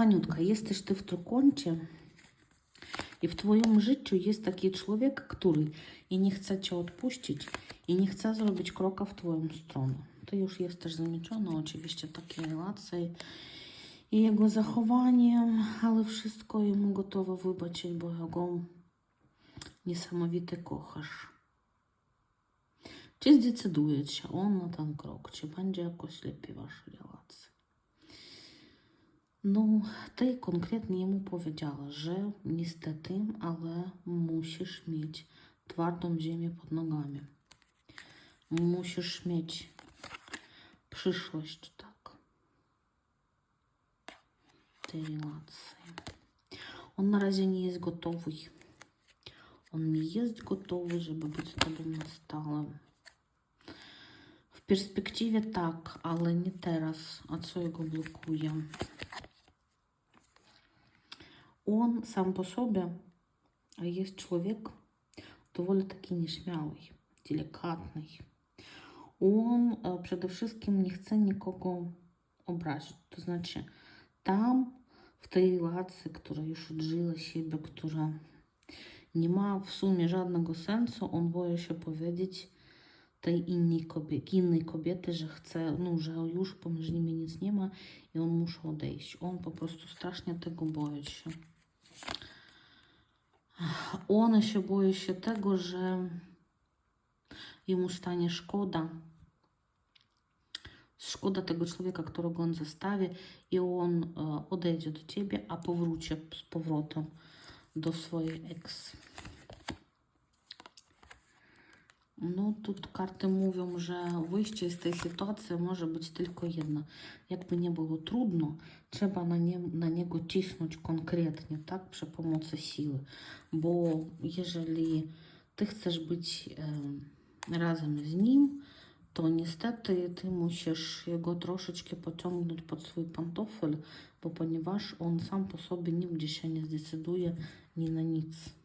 Kochaniutka, jesteś ty w trójkącie i w twoim życiu jest taki człowiek, który i nie chce cię odpuścić, i nie chce zrobić kroka w twoją stronę. Ty już jesteś zaliczona oczywiście takie relacje i jego zachowaniem, ale wszystko jemu gotowa wybaczyć, bo jego niesamowite kochasz. Czy zdecyduje się on na ten krok, czy będzie jakoś lepiej wasza relacja? No, ty konkretnie jemu powiedziała, że niestety, ale musisz mieć twardą ziemię pod nogami. Musisz mieć przyszłość, tak. Tej relacji. On na razie nie jest gotowy. On nie jest gotowy, żeby być z tobą na. W perspektywie tak, ale nie teraz. A co jego blokuje? Он сам по sobie jest człowiek доволі таки nieśmiały, delikatny. On e, przede wszystkim nie chce nikogo obrazić. To znaczy, tam w tej relacji, która już odżyła siebie, która nie ma w sumie żadnego sensu, on boi się powiedzieć tej innej kobiety, innej kobiety, że chce, no, że już pomiędzy nimi nic nie ma i on musi odejść. On po prostu strasznie tego boi się. On się boi się tego, że jemu stanie szkoda. Szkoda tego człowieka, którego on zostawi i on e, odejdzie do ciebie, a powróci z powrotem do swojej ex. No, тут karty mówią, że wyjście z tej sytuacji może być tylko jedno. Jakby nie było trudno, trzeba na, nie, na niego cisnąć konkretnie, tak, przy pomocy siły. Bo jeżeli ty chcesz być e, razem z nim, to niestety ty musisz jego troszeczkę pociągnąć pod swój pantofel, bo ponieważ on sam po sobie nigdzie się nie zdecyduje ni na nic.